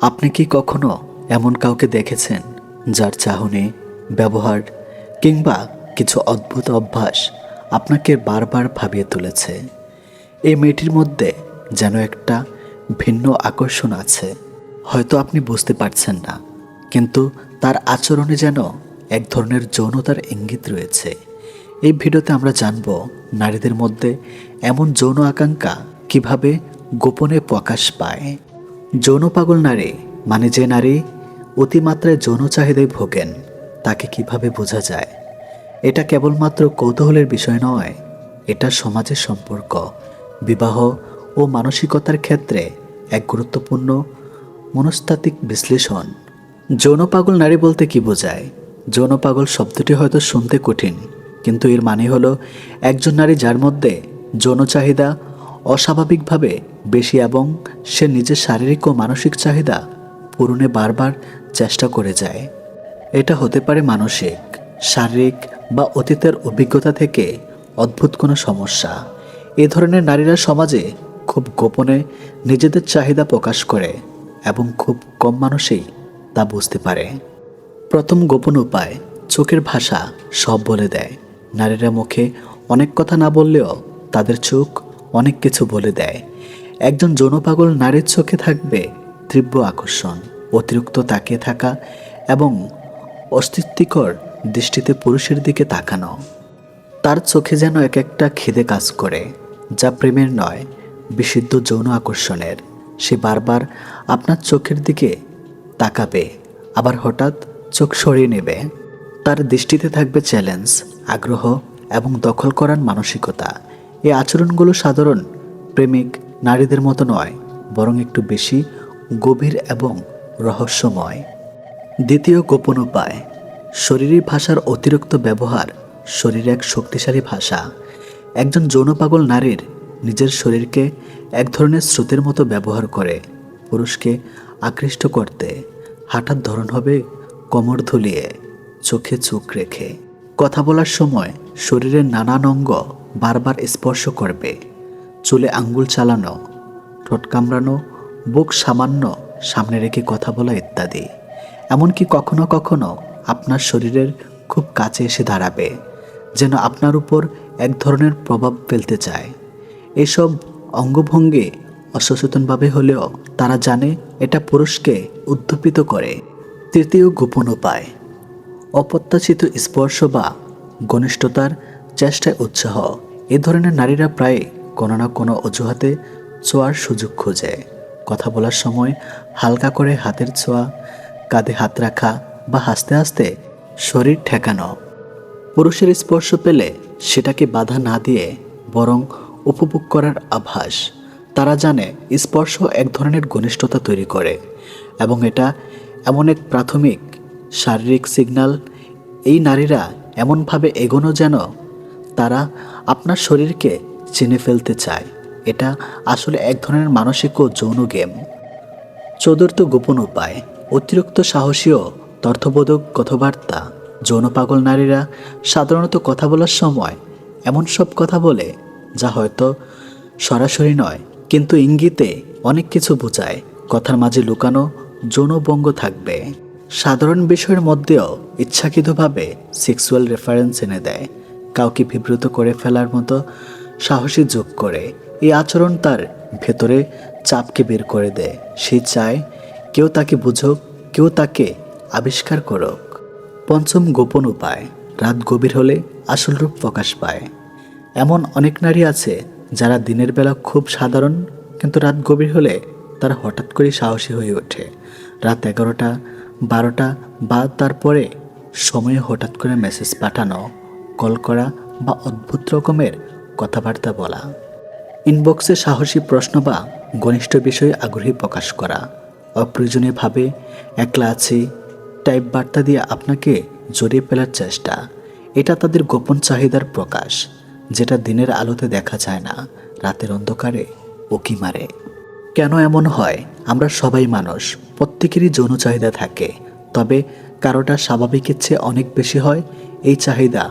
আপনি কি কখনো এমন কাউকে দেখেছেন যার চাহনি, ব্যবহার কিংবা কিছু অদ্ভুত অভ্যাস আপনাকে বারবার ভাবিয়ে তুলেছে? এই মেয়েটির মধ্যে যেন একটা ভিন্ন আকর্ষণ আছে। হয়তো আপনি বুঝতে পারছেন না, কিন্তু তার আচরণে যেন এক ধরনের যৌনতার ইঙ্গিত রয়েছে। এই ভিডিওতে আমরা জানব নারীদের মধ্যে এমন যৌন আকাঙ্ক্ষা কীভাবে গোপনে প্রকাশ পায়। যৌন পাগল নারী মানে যে নারী অতিমাত্রায় যৌন চাহিদায় ভোগেন, তাকে কীভাবে বোঝা যায়? এটা কেবলমাত্র কৌতূহলের বিষয় নয়, এটা সমাজের সম্পর্ক। বিবাহ ও মানসিকতার ক্ষেত্রে এক গুরুত্বপূর্ণ মনস্তাত্ত্বিক বিশ্লেষণ। যৌন পাগল নারী বলতে কি বোঝায়? যৌন পাগল শব্দটি হয়তো শুনতে কঠিন, কিন্তু এর মানে হলো একজন নারী যার মধ্যে যৌন চাহিদা অস্বাভাবিকভাবে বেশি এবং সে নিজের শারীরিক ও মানসিক চাহিদা পূরণে বারবার চেষ্টা করে যায়। এটা হতে পারে মানসিক, শারীরিক বা অতীতের অভিজ্ঞতা থেকে অদ্ভুত কোনো সমস্যা। এ ধরনের নারীরা সমাজে খুব গোপনে নিজেদের চাহিদা প্রকাশ করে এবং খুব কম মানুষই তা বুঝতে পারে। প্রথম গোপন উপায়, চোখের ভাষা সব বলে দেয়। নারীরা মুখে অনেক কথা না বললেও তাদের চোখ অনেক কিছু বলে দেয়। একজন যৌনপাগল নারীর চোখে থাকবে তীব্র আকর্ষণ, অতিরিক্ত তাকিয়ে থাকা এবং অস্তিত্বিকর দৃষ্টিতে পুরুষের দিকে তাকানো। তার চোখে যেন এক একটা খিদে কাজ করে, যা প্রেমের নয়, বিশুদ্ধ যৌন আকর্ষণের। সে বারবার আপনার চোখের দিকে তাকাবে, আবার হঠাৎ চোখ সরিয়ে নেবে। তার দৃষ্টিতে থাকবে চ্যালেঞ্জ আগ্রহ এবং দখল করার মানসিকতা। এই আচরণগুলো সাধারণ প্রেমিক নারীদের মতো নয়, বরং একটু বেশি গভীর এবং রহস্যময়। দ্বিতীয় গোপন উপায়, শরীরী ভাষার অতিরিক্ত ব্যবহার শরীর এক শক্তিশালী ভাষা। একজন যৌনপাগল নারীর নিজের শরীরকে এক ধরনের স্রোতের মতো ব্যবহার করে পুরুষকে আকৃষ্ট করতে। হাঁটার ধরন হবে কোমর ধুলিয়ে, চোখে চোখ রেখে। কথা বলার সময় শরীরের নানান অঙ্গ বারবার স্পর্শ করবে। চুলে আঙ্গুল চালানো, ঠোঁট কামড়ানো, বুক সামান্য, সামনে রেখে কথা বলা ইত্যাদি। এমনকি কখনো কখনো আপনার শরীরের খুব কাছে এসে দাঁড়াবে, যেন আপনার উপর এক ধরনের প্রভাব ফেলতে চায়। এসব অঙ্গভঙ্গি অসচেতনভাবে হলেও তারা জানে এটা পুরুষকে উদ্দীপিত করে। তৃতীয় গোপন উপায়, অপ্রত্যাশিত স্পর্শ বা ঘনিষ্ঠতার চেষ্টায় উৎসাহ। এ ধরনের নারীরা প্রায় কোনো না কোনো অজুহাতে ছোঁয়ার সুযোগ খোঁজে। কথা বলার সময় হালকা করে হাতের ছোঁয়া, কাঁধে হাত রাখা বা হাসতে হাসতে শরীর ঠেকানো। পুরুষের স্পর্শ পেলে সেটাকে বাধা না দিয়ে বরং উপভোগ করার আভাস। তারা জানে স্পর্শ এক ধরনের ঘনিষ্ঠতা তৈরি করে এবং এটা এমন এক প্রাথমিক শারীরিক সিগন্যাল। এই নারীরা এমনভাবে এগোনো যেন আপনার শরীরকে চিনে ফেলতে চায়। এটা আসলে এক ধরনের মানসিক ও যৌন গেম। চতুর্থ গোপন উপায়, অতিরিক্ত সাহসী ও তর্থবোধক কথাবার্তা। যৌন পাগল নারীরা সাধারণত কথা বলার সময় এমন সব কথা বলে, যা হয়তো সরাসরি নয়, কিন্তু ইঙ্গিতে অনেক কিছু বোঝায়। কথার মাঝে লুকানো যৌনবঙ্গ থাকবে। সাধারণ বিষয়ের মধ্যেও ইচ্ছাকৃতভাবে সেক্সুয়াল রেফারেন্স এনে দেয়। কাউকে বিব্রত করে ফেলার মতো সাহসী যোগ করে, এই আচরণ তার ভেতরে চাপকে বের করে দেয়। সে চায়, কেউ তাকে বুঝুক, কেউ তাকে আবিষ্কার করুক। পঞ্চম গোপন উপায়, রাত গভীর হলে আসল রূপ প্রকাশ পায়। এমন অনেক নারী আছে যারা দিনের বেলা খুব সাধারণ, কিন্তু রাত গভীর হলে তারা হঠাৎ করে সাহসী হয়ে ওঠে। রাত এগারোটা, বারোটা বা তারপরে সময়ে হঠাৎ করে মেসেজ পাঠানো। কল করা বা অদ্ভুত রকমের কথাবার্তা বলা। ইনবক্সে সাহসী প্রশ্ন বা ঘনিষ্ঠ বিষয়ে আগ্রহী প্রকাশ করা। অপ্রয়োজনীয়ভাবে একলা আছি, টাইপ বার্তা দিয়ে আপনাকে জড়িয়ে ফেলার চেষ্টা। এটা তাদের গোপন চাহিদার প্রকাশ, যেটা দিনের আলোতে দেখা যায় না, রাতের অন্ধকারে উকি মারে। কেন এমন হয়? আমরা সবাই মানুষ, প্রত্যেকেরই যৌন চাহিদা থাকে। তবে কারোটা স্বাভাবিকের চেয়ে অনেক বেশি হয় এই চাহিদা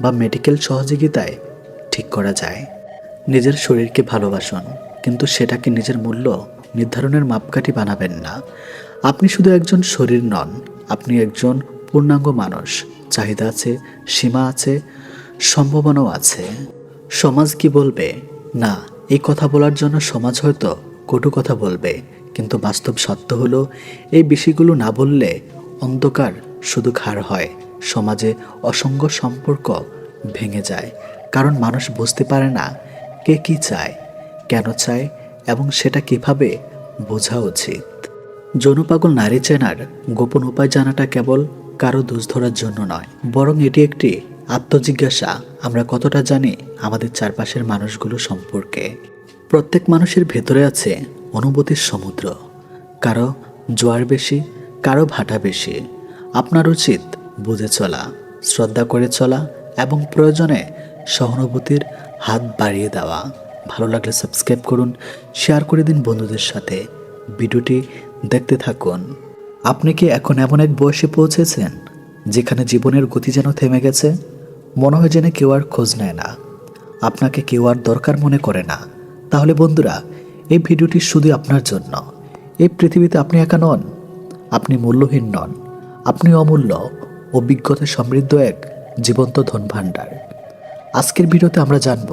বা মেডিকেল সহযোগিতায় ঠিক করা যায়। নিজের শরীরকে ভালোবাসুন, কিন্তু সেটাকে নিজের মূল্য নির্ধারণের মাপকাঠি বানাবেন না। আপনি শুধু একজন শরীর নন, আপনি একজন পূর্ণাঙ্গ মানুষ। চাহিদা আছে, সীমা আছে, সম্ভাবনাও আছে। সমাজ কি বলবে? না, এই কথা বলার জন্য সমাজ হয়তো কটু কথা বলবে, কিন্তু বাস্তব সত্য হলো, এই বিষয়গুলো না বললে অন্ধকার শুধু খার হয়। সমাজে অসংখ্য সম্পর্ক ভেঙে যায়। কারণ মানুষ বুঝতে পারে না কে কি চায়, কেন চায় এবং সেটা কীভাবে বোঝা উচিত। যৌনপাগল নারী চেনার গোপন উপায় জানাটা কেবল কারও দোষ ধরার জন্য নয়, বরং এটি একটি আত্মজিজ্ঞাসা। আমরা কতটা জানি আমাদের চারপাশের মানুষগুলো সম্পর্কে। প্রত্যেক মানুষের ভেতরে আছে অনুভূতির সমুদ্র। কারও জোয়ার বেশি, কারও ভাটা বেশি। আপনার উচিত বুঝে চলা, শ্রদ্ধা করে চলা এবং প্রয়োজনে সহানুভূতির হাত বাড়িয়ে দেওয়া। ভালো লাগলে সাবস্ক্রাইব করুন, শেয়ার করে দিন বন্ধুদের সাথে। ভিডিওটি দেখতে থাকুন। আপনি কি এখন এমন এক বয়সে পৌঁছেছেন, যেখানে জীবনের গতি যেন থেমে গেছে? মনে হয় যেন কেউ আর খোঁজ নেয় না। আপনাকে কেউ আর দরকার মনে করে না। তাহলে বন্ধুরা, এই ভিডিওটি শুধু আপনার জন্য। এই পৃথিবীতে আপনি একা নন। আপনি মূল্যহীন নন। আপনি অমূল্য। অভিজ্ঞতা সমৃদ্ধ এক জীবন্ত ধন ভাণ্ডার। আজকের ভিডিওতে আমরা জানব,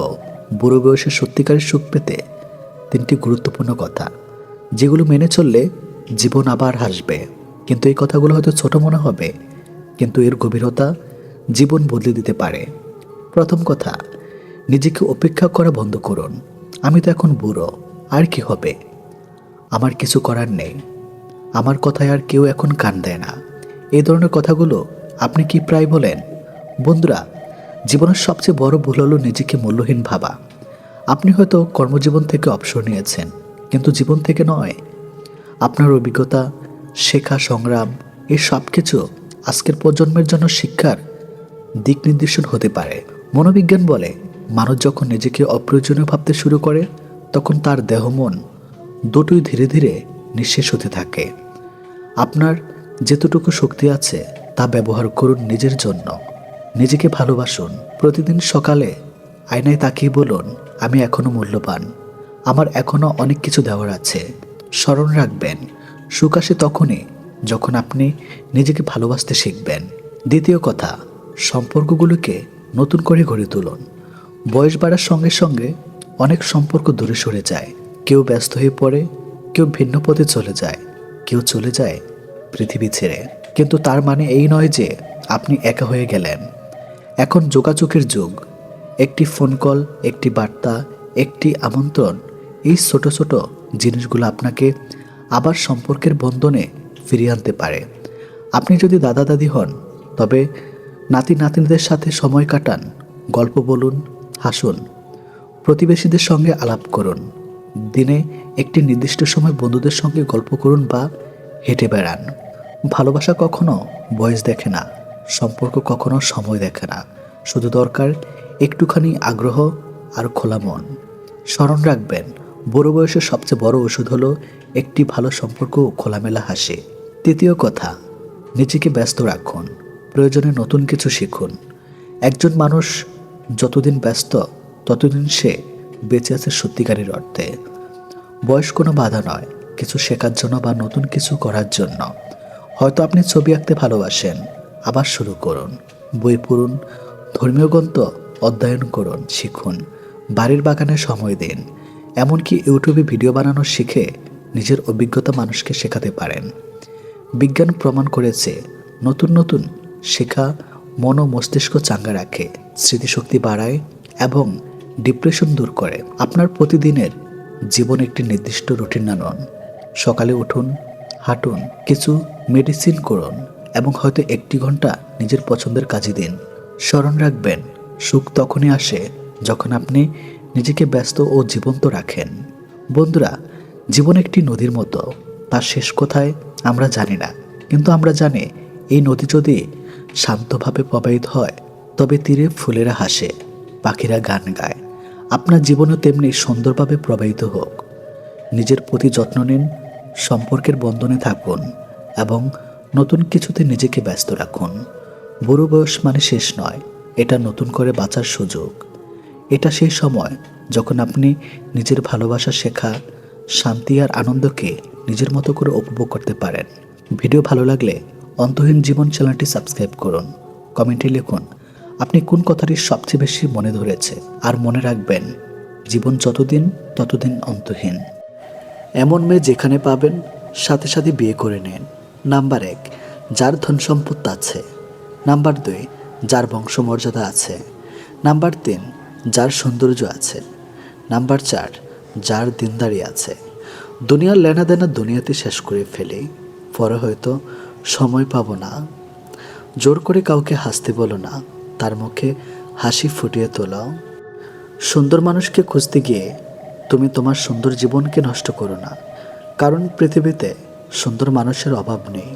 বুড়ো বয়সে সত্যিকারের সুখ পেতে তিনটি গুরুত্বপূর্ণ কথা, যেগুলো মেনে চললে জীবন আবার হাসবে। কিন্তু এই কথাগুলো হয়তো ছোট মনে হবে, কিন্তু এর গভীরতা জীবন বদলে দিতে পারে। প্রথম কথা, নিজেকে অপেক্ষা করা বন্ধ করুন। আমি তো এখন বুড়ো, আর কি হবে? আমার কিছু করার নেই। আমার কথায় আর কেউ এখন কান দেয় না। এই ধরনের কথাগুলো আপনি কি প্রায় বলেন? বন্ধুরা, জীবনের সবচেয়ে বড় ভুল হলো নিজেকে মূল্যহীন ভাবা। আপনি হয়তো কর্মজীবন থেকে অবসর নিয়েছেন, কিন্তু জীবন থেকে নয়। আপনার অভিজ্ঞতা, শেখা, সংগ্রাম, এই সব কিছু আজকের প্রজন্মের জন্য শিক্ষার দিক নির্দেশন হতে পারে। মনোবিজ্ঞান বলে, মানুষ যখন নিজেকে অপ্রয়োজনীয় ভাবতে শুরু করে, তখন তার দেহ মন দুটোই ধীরে ধীরে নিঃশেষ হতে থাকে। আপনার যেতটুকু শক্তি আছে তা ব্যবহার করুন নিজের জন্য। নিজেকে ভালোবাসুন। প্রতিদিন সকালে আয়নায় তাকিয়ে বলুন, আমি এখনও মূল্যবান। আমার এখনও অনেক কিছু দেওয়ার আছে। স্মরণ রাখবেন। সুখ আসে তখনই যখন আপনি নিজেকে ভালোবাসতে শিখবেন। দ্বিতীয় কথা, সম্পর্কগুলোকে নতুন করে গড়ে তুলুন। বয়স বাড়ার সঙ্গে সঙ্গে অনেক সম্পর্ক দূরে সরে যায়। কেউ ব্যস্ত হয়ে পড়ে, কেউ ভিন্ন পথে চলে যায়। কেউ চলে যায় পৃথিবী ছেড়ে। কিন্তু তার মানে এই নয় যে আপনি একা হয়ে গেলেন। এখন যোগাযোগের যুগ। একটি ফোন কল একটি বার্তা, একটি আমন্ত্রণ, এই ছোট ছোট জিনিসগুলো আপনাকে আবার সম্পর্কের বন্ধনে ফিরিয়ে আনতে পারে। আপনি যদি দাদা দাদি হন, তবে নাতি নাতনিদের সাথে সময় কাটান, গল্প বলুন, হাসুন, প্রতিবেশীদের সঙ্গে আলাপ করুন, দিনে একটি নির্দিষ্ট সময় বন্ধুদের সঙ্গে গল্প করুন বা হেঁটে বেড়ান। ভালোবাসা কখনো বয়স দেখে না, সম্পর্ক কখনো সময় দেখে না। শুধু দরকার একটুখানি আগ্রহ আর খোলা মন। স্মরণ রাখবেন, বড় বয়সের সবচেয়ে বড় ওষুধ হলো একটি ভালো সম্পর্ক খোলামেলা হাসি। তৃতীয় কথা, নিজেকে ব্যস্ত রাখুন, প্রয়োজনে নতুন কিছু শিখুন। একজন মানুষ যতদিন ব্যস্ত, ততদিন সে বেঁচে আছে সত্যিকারের অর্থে। বয়স কোনো বাধা নয়, কিছু শেখার জন্য বা নতুন কিছু করার জন্য। হয়তো আপনি ছবি আঁকতে ভালোবাসেন। আবার শুরু করুন। বই পড়ুন, ধর্মীয় গ্রন্থ অধ্যয়ন করুন, শিখুন, বাড়ির বাগানে সময় দিন। এমনকি ইউটিউবে ভিডিও বানানো শিখে নিজের অভিজ্ঞতা মানুষকে শেখাতে পারেন। বিজ্ঞান প্রমাণ করেছে, নতুন নতুন শেখা মন মস্তিষ্ক চাঙ্গা রাখে, স্মৃতিশক্তি বাড়ায় এবং ডিপ্রেশন দূর করে। আপনার প্রতিদিনের জীবন একটি নির্দিষ্ট রুটিন আনুন সকালে উঠুন হাঁটুন, কিছু মেডিসিন করুন এবং হয়তো একটি ঘণ্টা নিজের পছন্দের কাজে দিন। স্মরণ রাখবেন, সুখ তখনই আসে যখন আপনি নিজেকে ব্যস্ত ও জীবন্ত রাখেন। বন্ধুরা, জীবন একটি নদীর মতো, তার শেষ কোথায় আমরা জানি না। কিন্তু আমরা জানি এই নদী যদি শান্তভাবে প্রবাহিত হয়, তবে তীরে ফুলেরা হাসে, পাখিরা গান গায়। আপনার জীবনও তেমনি সুন্দরভাবে প্রবাহিত হোক। নিজের প্রতি যত্ন নিন সম্পর্কের বন্ধনে থাকুন এবং নতুন কিছুতে নিজেকে ব্যস্ত রাখুন। বুড়ো বয়স মানে শেষ নয়, এটা নতুন করে বাঁচার সুযোগ। এটা সেই সময় যখন আপনি নিজের ভালোবাসা শেখা, শান্তি আর আনন্দকে নিজের মতো করে উপভোগ করতে পারেন। ভিডিও ভালো লাগলে অন্তহীন জীবন চ্যানেলটি সাবস্ক্রাইব করুন। কমেন্টে লিখুন, আপনি কোন কথাটি সবচেয়ে বেশি মনে ধরেছে? আর মনে রাখবেন, জীবন যতদিন, ততদিন অন্তহীন। এমন মেয়ে যেখানে পাবেন, সাথে সাথে বিয়ে করে নেন। নাম্বার এক, যার ধন সম্পদ আছে। নাম্বার দুই, যার বংশমর্যাদা আছে। নাম্বার তিন, যার সৌন্দর্য আছে। নাম্বার চার, যার দিনদারি আছে। দুনিয়ার লেনাদেনা দুনিয়াতে শেষ করে ফেলে, পরে হয়তো সময় পাবো না। জোর করে কাউকে হাসতে বলো না, তার মুখে হাসি ফুটিয়ে তোলো। সুন্দর মানুষকে খুঁজতে গিয়ে তুমি তোমার সুন্দর জীবনকে নষ্ট করো না। কারণ পৃথিবীতে সুন্দর মানুষের অভাব নেই,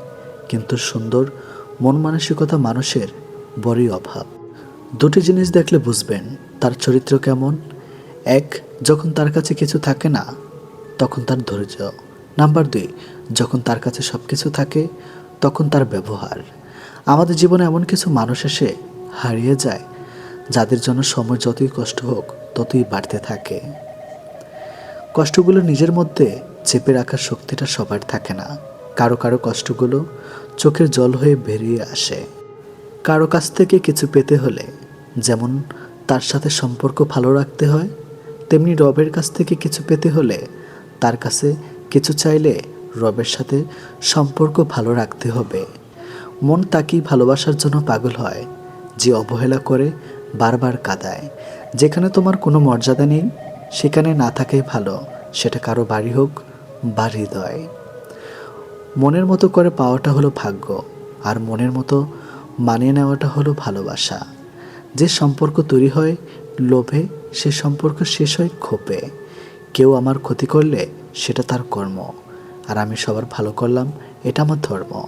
কিন্তু সুন্দর, মন মানসিকতা মানুষের বড়ই অভাব। দুটি জিনিস দেখলে বুঝবেন, তার চরিত্র কেমন। এক, যখন তার কাছে কিছু থাকে না, তখন তার ধৈর্য। নাম্বার দুই, যখন তার কাছে সব কিছু থাকে, তখন তার ব্যবহার। আমাদের জীবনে এমন কিছু মানুষ এসে হারিয়ে যায়, যাদের জন্য সময় যতই কষ্ট হোক, ততই বাড়তে থাকে। কষ্টগুলো নিজের মধ্যে চেপে রাখার শক্তিটা সবার থাকে না। কারও কারও কষ্টগুলো চোখের জল হয়ে বেরিয়ে আসে। কারও কাছ থেকে কিছু পেতে হলে যেমন তার সাথে সম্পর্ক ভালো রাখতে হয়, তেমনি রবের কাছ থেকে কিছু পেতে হলে তার কাছে কিছু চাইলে রবের সাথে সম্পর্ক ভালো রাখতে হবে। মন তাকেই ভালোবাসার জন্য পাগল হয়, যে অবহেলা করে বারবার কাঁদায়। যেখানে তোমার কোনো মর্যাদা নেই সেখানে না থাকাই ভালো, সেটা কারও বাড়ি হোক বা হৃদয়। মনের মতো করে পাওয়াটা হলো ভাগ্য, আর মনের মতো মানিয়ে নেওয়াটা হলো ভালোবাসা। যে সম্পর্ক তৈরি হয় লোভে, সে সম্পর্ক শেষ হয় ক্ষোভে। কেউ আমার ক্ষতি করলে সেটা তার কর্ম, আর আমি সবার ভালো করলাম, এটা আমার ধর্ম।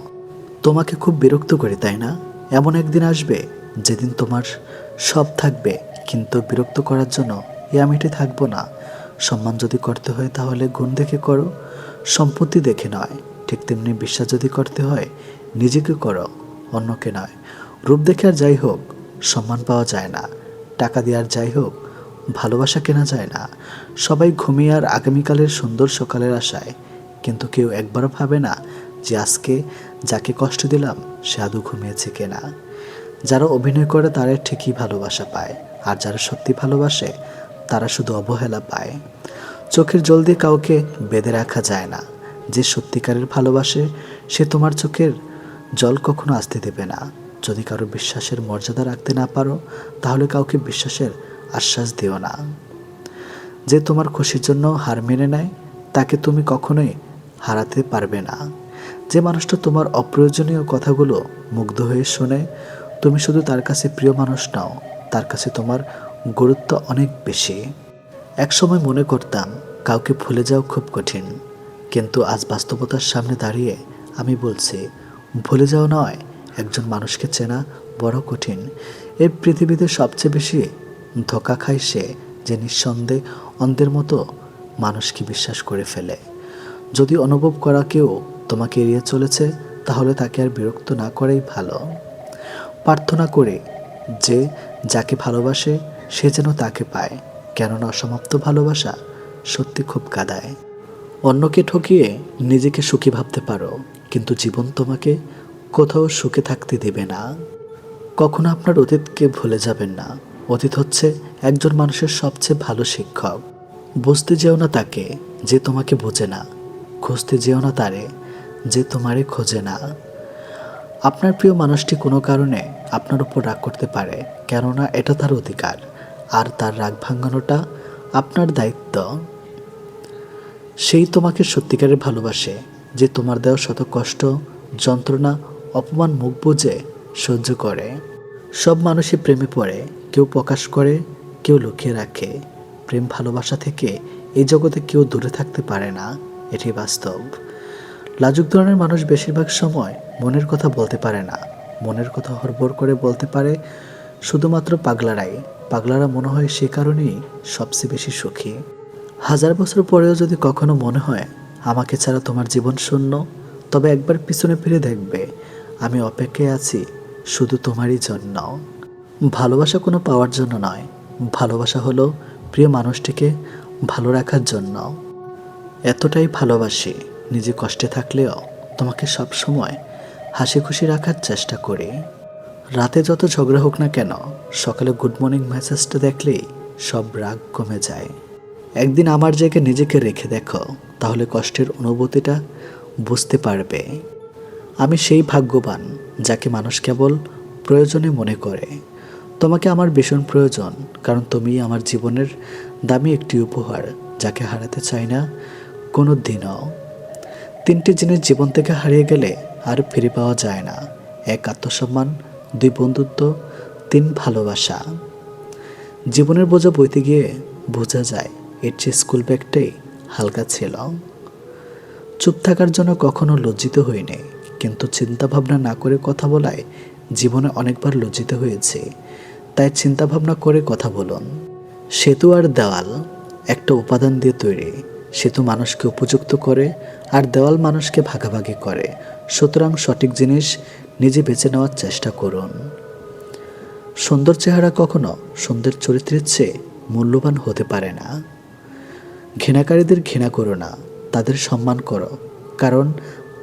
তোমাকে খুব বিরক্ত করি, তাই না? এমন একদিন আসবে যেদিন তোমার সব থাকবে, কিন্তু বিরক্ত করার জন্য এ আমিটি থাকব না। সম্মান যদি করতে হয় তাহলে গুণ দেখে করো, সম্পত্তি দেখে নয়। ঠিক তেমনি বিশ্বাস যদি করতে হয়, নিজেকে করো, অন্যকে নয়। রূপ দেখে আর যাই হোক, সম্মান পাওয়া যায় না। টাকা দেওয়ার যাই হোক, ভালোবাসা কেনা যায় না। সবাই ঘুমিয়ে আর আগামীকালের সুন্দর সকালের আশায়। কিন্তু কেউ একবারও ভাবে না যে আজকে যাকে কষ্ট দিলাম, সে আদৌ ঘুমিয়েছে কেনা। যারা অভিনয় করে তারা ঠিকই ভালোবাসা পায়। আর যারা সত্যি ভালোবাসে তারা শুধু অবহেলা পায়। চোখের জল দিয়ে কাউকে বেঁধে রাখা যায় না। যে সত্যিকারের ভালোবাসে, সে তোমার চোখের জল কখনো আসতে দেবে না। যদি কারও বিশ্বাসের মর্যাদা রাখতে না পারো, তাহলে কাউকে বিশ্বাসের আশ্বাস দিও না। যে তোমার খুশির জন্য হার মেনে নেয়, তাকে তুমি কখনোই হারাতে পারবে না। যে মানুষটা তোমার অপ্রয়োজনীয় কথাগুলো মুগ্ধ হয়ে শোনে, তুমি শুধু তার কাছে প্রিয় মানুষ নাও, তার কাছে তোমার গুরুত্ব অনেক বেশি। একসময় মনে করতাম, কাউকে ভুলে যাওয়া খুব কঠিন। কিন্তু আজ বাস্তবতার সামনে দাঁড়িয়ে আমি বলছি, ভুলে যাওয়া নয়, একজন মানুষকে চেনা বড় কঠিন। এই পৃথিবীতে সবচেয়ে বেশি ধোকা খায় সে যে নিঃসন্দেহে অন্ধের মতো মানুষকে বিশ্বাস করে ফেলে। যদি অনুভব করা কেউ তোমাকে এড়িয়ে চলেছে, তাহলে তাকে আর বিরক্ত না করাই ভালো। প্রার্থনা করে যে, যাকে ভালোবাসে সে যেন তাকে পায়, কেননা অসমাপ্ত ভালোবাসা সত্যি খুব কাদায়। অন্যকে ঠকিয়ে নিজেকে সুখী ভাবতে পারো, কিন্তু জীবন তোমাকে কোথাও সুখে থাকতে দেবে না। কখনো আপনার অতীতকে ভুলে যাবেন না। অতীত হচ্ছে একজন মানুষের সবচেয়ে ভালো শিক্ষক। বুঝতে যেও না তাকে যে তোমাকে বোঝে না। খুঁজতে যেও না তারে যে তোমারে খোঁজে না। আপনার প্রিয় মানুষটি কোনো কারণে আপনার উপর রাগ করতে পারে, কেননা এটা তার অধিকার। আর তার রাগ ভাঙানোটা আপনার দায়িত্ব। সেই তোমাকে সত্যিকারের ভালোবাসে, যে তোমার দেওয়া শত কষ্ট, যন্ত্রণা, অপমান মুখ বুঝে সহ্য করে। সব মানুষই প্রেমে পড়ে, কেউ প্রকাশ করে, কেউ লুকিয়ে রাখে। প্রেম ভালোবাসা থেকে এই জগতে কেউ দূরে থাকতে পারে না এটি বাস্তব। লাজুক ধরনের মানুষ বেশিরভাগ সময় মনের কথা বলতে পারে না। মনের কথা হরবর করে বলতে পারে শুধুমাত্র পাগলারাই। পাগলারা মনে হয় সে কারণেই সবচেয়ে বেশি সুখী। হাজার বছর পরেও যদি কখনো মনে হয়, আমাকে ছাড়া তোমার জীবন শূন্য তবে একবার পিছনে ফিরে দেখবে, আমি অপেক্ষায় আছি শুধু তোমারই জন্য ভালোবাসা কোনো পাওয়ার জন্য নয়, ভালোবাসা হলো প্রিয় মানুষটিকে ভালো রাখার জন্য। এতটাই ভালোবাসি, নিজে কষ্টে থাকলেও তোমাকে সব সময় হাসি খুশি রাখার চেষ্টা করি। রাতে যত ঝগড়া হোক না কেন, সকালে গুড মর্নিং মেসেজটা দেখলেই সব রাগ কমে যায়। একদিন আমার জায়গায় নিজেকে রেখে দেখো, তাহলে কষ্টের অনুভূতিটা বুঝতে পারবে। আমি সেই ভাগ্যবান যাকে মানুষ কেবল প্রয়োজনে মনে করে। তোমাকে আমার ভীষণ প্রয়োজন, কারণ তুমি আমার জীবনের দামি একটি উপহার, যাকে হারাতে চাই না কোনো দিনও তিনটি জিনিস জীবন থেকে হারিয়ে গেলে আর ফিরে পাওয়া যায় না, এক আত্মসম্মান দুই বন্ধুত্ব, তিন ভালোবাসা। জীবনের বোঝা বইতে গিয়ে বোঝা যায়, এর চেয়ে স্কুল ব্যাগটাই হালকা ছিল। চুপ থাকার জন্য কখনো লজ্জিত হইনি, কিন্তু চিন্তা ভাবনা না করে কথা বলায় জীবনে অনেকবার লজ্জিত হয়েছে। তাই চিন্তা ভাবনা করে কথা বলুন। সেতু আর দেওয়াল, একটা উপাদান দিয়ে তৈরি। সেতু মানুষকে উপযুক্ত করে আর দেওয়াল মানুষকে ভাগাভাগি করে। সুতরাং সঠিক জিনিস নিজে বেছে নেওয়ার চেষ্টা করুন। সুন্দর চেহারা কখনো সুন্দর চরিত্রের চেয়ে মূল্যবান হতে পারে না। ঘৃণাকারীদের ঘৃণা করো না, তাদের সম্মান করো, কারণ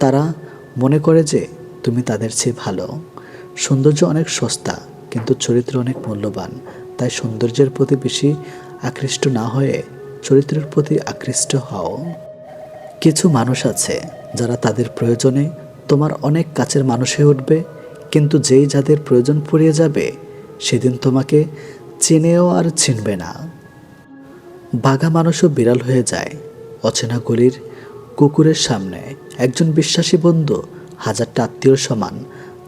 তারা মনে করে যে তুমি তাদের চেয়ে ভালো। সৌন্দর্য অনেক সস্তা, কিন্তু চরিত্র অনেক মূল্যবান, তাই সৌন্দর্যের প্রতি বেশি আকৃষ্ট না হয়ে চরিত্রের প্রতি আকৃষ্ট হও। কিছু মানুষ আছে যারা তাদের প্রয়োজনে তোমার অনেক কাছের মানুষ হয়ে উঠবে, কিন্তু যেই যাদের প্রয়োজন ফুরিয়ে যাবে, সেদিন তোমাকে চিনেও আর চিনবে না। বাঘা মানুষও বিড়াল হয়ে যায়, অচেনা গলির কুকুরের সামনে। একজন বিশ্বাসী বন্ধু, হাজারটা আত্মীয় সমান,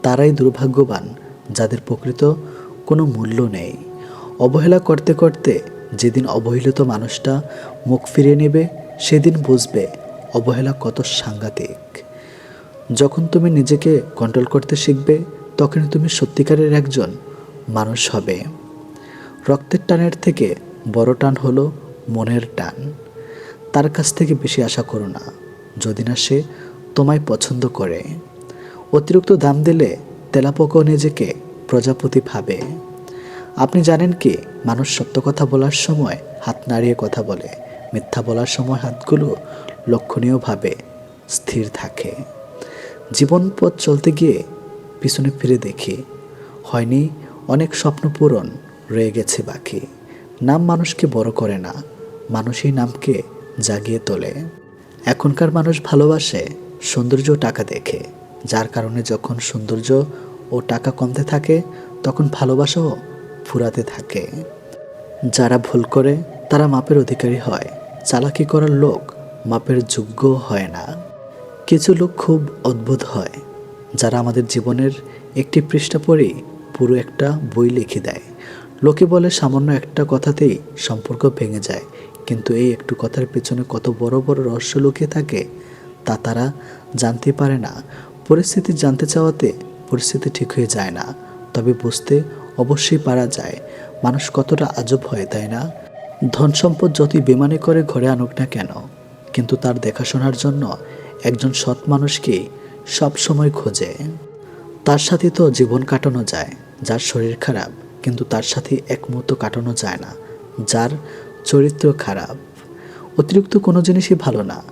তারাই দুর্ভাগ্যবান, যাদের প্রকৃত কোনো মূল্য নেই। অবহেলা করতে করতে যেদিন অবহেলিত মানুষটা মুখ ফিরিয়ে নেবে, সেদিন বুঝবে অবহেলা কত সাংঘাতিক। যখন তুমি নিজেকে কন্ট্রোল করতে শিখবে, তখনই তুমি সত্যিকারের একজন মানুষ হবে। রক্তের টানের থেকে বড় টান হলো মনের টান। তার কাছ থেকে বেশি আশা করো না, যদি না সে তোমায় পছন্দ করে। অতিরিক্ত দাম দিলে তেলাপোকাও নিজেকে প্রজাপতি ভাবে। আপনি জানেন কি, মানুষ সত্য কথা বলার সময় হাত নাড়িয়ে কথা বলে, মিথ্যা বলার সময় হাতগুলো লক্ষণীয়ভাবে স্থির থাকে। জীবন পথ চলতে গিয়ে পিছনে ফিরে দেখি, হয়নি অনেক স্বপ্ন পূরণ রয়ে গেছে বাকি। নাম মানুষকে বড় করে না, মানুষই নামকে জাগিয়ে তোলে। এখনকার মানুষ ভালোবাসে সৌন্দর্য টাকা দেখে, যার কারণে যখন সৌন্দর্য ও টাকা কমতে থাকে, তখন ভালোবাসাও ফুরাতে থাকে। যারা ভুল করে, তারা মাপের অধিকারী হয়, চালাকি করার লোক মাপের যোগ্য হয় না। কিছু লোক খুব অদ্ভুত হয়, যারা আমাদের জীবনের একটি পৃষ্ঠা পড়েই পুরো একটা বই লিখে দেয়। লোকে বলে সামান্য একটা কথাতেই সম্পর্ক ভেঙে যায়, কিন্তু এই একটু কথার পেছনে কত বড় বড় রহস্য লুকিয়ে থাকে, তা তারা জানতে পারে না। পরিস্থিতি জানতে চাওয়াতে পরিস্থিতি ঠিক হয়ে যায় না, তবে বুঝতে অবশ্যই পারা যায়, মানুষ কতটা আজব হয়, তাই না? ধন সম্পদ যতই বেমানে করে ঘরে আনুক না কেন, কিন্তু তার দেখাশোনার জন্য একজন সৎ মানুষকে সব সময় খোঁজে। তার সাথে তো জীবন কাটানো যায়, যার শরীর খারাপ, কিন্তু তার সাথে এক কাটানো যায় না, যার চরিত্র খারাপ। অতিরিক্ত কোনো জিনিসই ভালো না।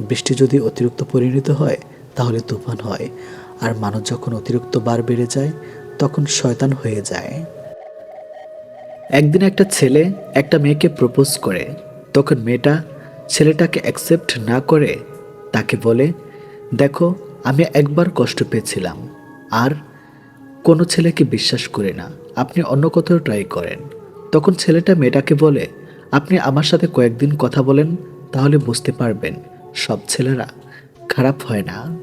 বৃষ্টি যদি অতিরিক্ত পরিণত হয়, তাহলে তুফান হয়, আর মানুষ যখন অতিরিক্ত বার বেড়ে যায়, তখন শয়তান হয়ে যায়। একদিন একটা ছেলে একটা মেয়েকে প্রপোজ করে, তখন মেয়েটা ছেলেটাকে অ্যাকসেপ্ট না করে তাকে বলে, দেখো, আমি একবার কষ্ট পেয়েছিলাম। আর কোনো ছেলেকে বিশ্বাস করি না। আপনি অন্য কোথাও ট্রাই করেন। তখন ছেলেটা মেয়েটাকে বলে, আপনি আমার সাথে কয়েকদিন কথা বলেন, তাহলে বুঝতে পারবেন, সব ছেলেরা খারাপ হয় না।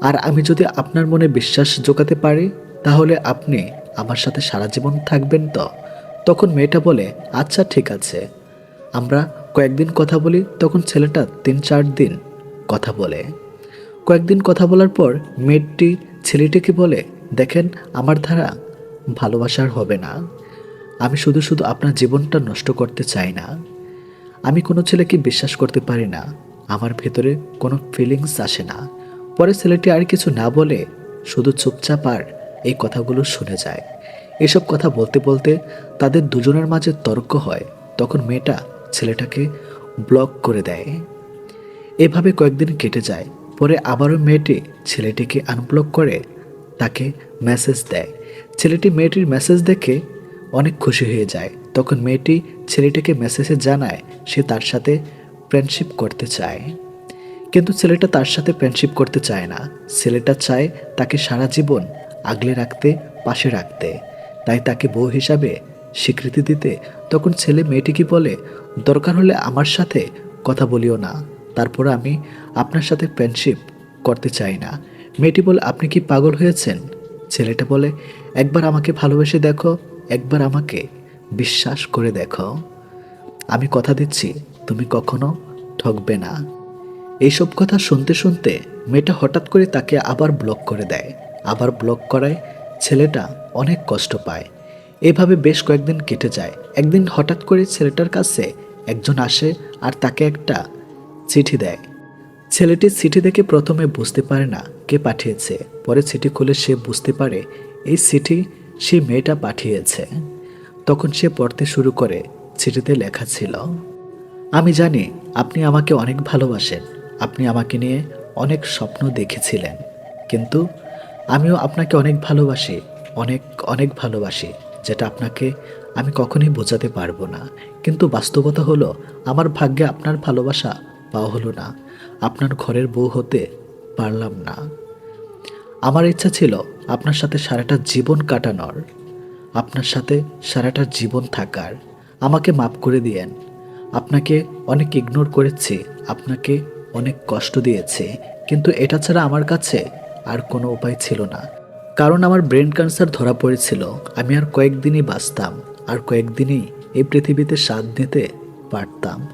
আর আমি যদি আপনার মনে বিশ্বাস জোগাতে পারি, তাহলে আপনি আমার সাথে সারা জীবন থাকবেন তো? তখন মেয়েটা বলে আচ্ছা ঠিক আছে। আমরা কয়েকদিন কথা বলি। তখন ছেলেটা তিন চার দিন কথা বলে। কয়েকদিন কথা বলার পর মেয়েটি ছেলেটিকে বলে, দেখেন, আমার ধারা ভালোবাসার হবে না। আমি শুধু শুধু আপনার জীবনটা নষ্ট করতে চাই না। আমি কোনো ছেলেকে বিশ্বাস করতে পারি না। আমার ভেতরে কোনো ফিলিংস আসে না। পরে ছেলেটি আর কিছু না বলে শুধু চুপচাপ আর এই কথাগুলো শুনে যায়। এসব কথা বলতে বলতে তাদের দুজনের মাঝে তর্ক হয়। তখন মেয়েটা ছেলেটাকে ব্লক করে দেয়। এভাবে কয়েকদিন কেটে যায়। পরে আবারও মেয়েটি ছেলেটিকে আনব্লক করে তাকে মেসেজ দেয়। ছেলেটি মেয়েটির মেসেজ দেখে অনেক খুশি হয়ে যায়। তখন মেয়েটি ছেলেটিকে মেসেজে জানায় সে তার সাথে ফ্রেন্ডশিপ করতে চায়। কিন্তু ছেলেটা তার সাথে ফ্রেন্ডশিপ করতে চায় না। ছেলেটা চায় তাকে সারা জীবন আগলে রাখতে, পাশে রাখতে। তাই তাকে বউ হিসাবে স্বীকৃতি দিতে। তখন ছেলে মেয়েটিকে বলে, দরকার হলে আমার সাথে কথা বলিও না। তারপর আমি আপনার সাথে ফ্রেন্ডশিপ করতে চাই না। মেয়েটি বলে, আপনি কি পাগল হয়েছেন? ছেলেটা বলে, একবার আমাকে ভালোবেসে দেখো, একবার আমাকে বিশ্বাস করে দেখো। আমি কথা দিচ্ছি, তুমি কখনো ঠকবে না। এইসব কথা শুনতে শুনতে মেয়েটা হঠাৎ করে তাকে আবার ব্লক করে দেয়। আবার ব্লক করায় ছেলেটা অনেক কষ্ট পায়। এভাবে বেশ কয়েকদিন কেটে যায়। একদিন হঠাৎ করে ছেলেটার কাছে একজন আসে আর তাকে একটা চিঠি দেয়। ছেলেটি চিঠি দেখে প্রথমে বুঝতে পারে না কে পাঠিয়েছে, পরে চিঠি খুলে সে বুঝতে পারে এই চিঠি সে মেয়েটা পাঠিয়েছে। তখন সে পড়তে শুরু করে, চিঠিতে লেখা ছিল, আমি জানি আপনি আমাকে অনেক ভালোবাসেন, আপনি আমাকে নিয়ে অনেক স্বপ্ন দেখেছিলেন, কিন্তু আমিও আপনাকে অনেক ভালোবাসি, অনেক অনেক ভালোবাসি, যেটা আপনাকে আমি কখনোই বোঝাতে পারব না। কিন্তু বাস্তবতা হলো, আমার ভাগ্যে আপনার ভালোবাসা পাওয়া হলো না। আপনার ঘরের বউ হতে পারলাম না। আমার ইচ্ছা ছিল আপনার সাথে সারাটা জীবন কাটানোর। আপনার সাথে সারাটা জীবন থাকার। আমাকে মাফ করে দিয়েন। আপনাকে অনেক ইগনোর করেছি। আপনাকে অনেক কষ্ট দিয়েছি। কিন্তু এটা ছাড়া আমার কাছে আর কোনো উপায় ছিল না। কারণ আমার ব্রেন ক্যান্সার ধরা পড়েছিল। আমি আর কয়েকদিনই বাঁচতাম। আর কয়েকদিনই এই পৃথিবীতে স্বাদ নিতে পারতাম।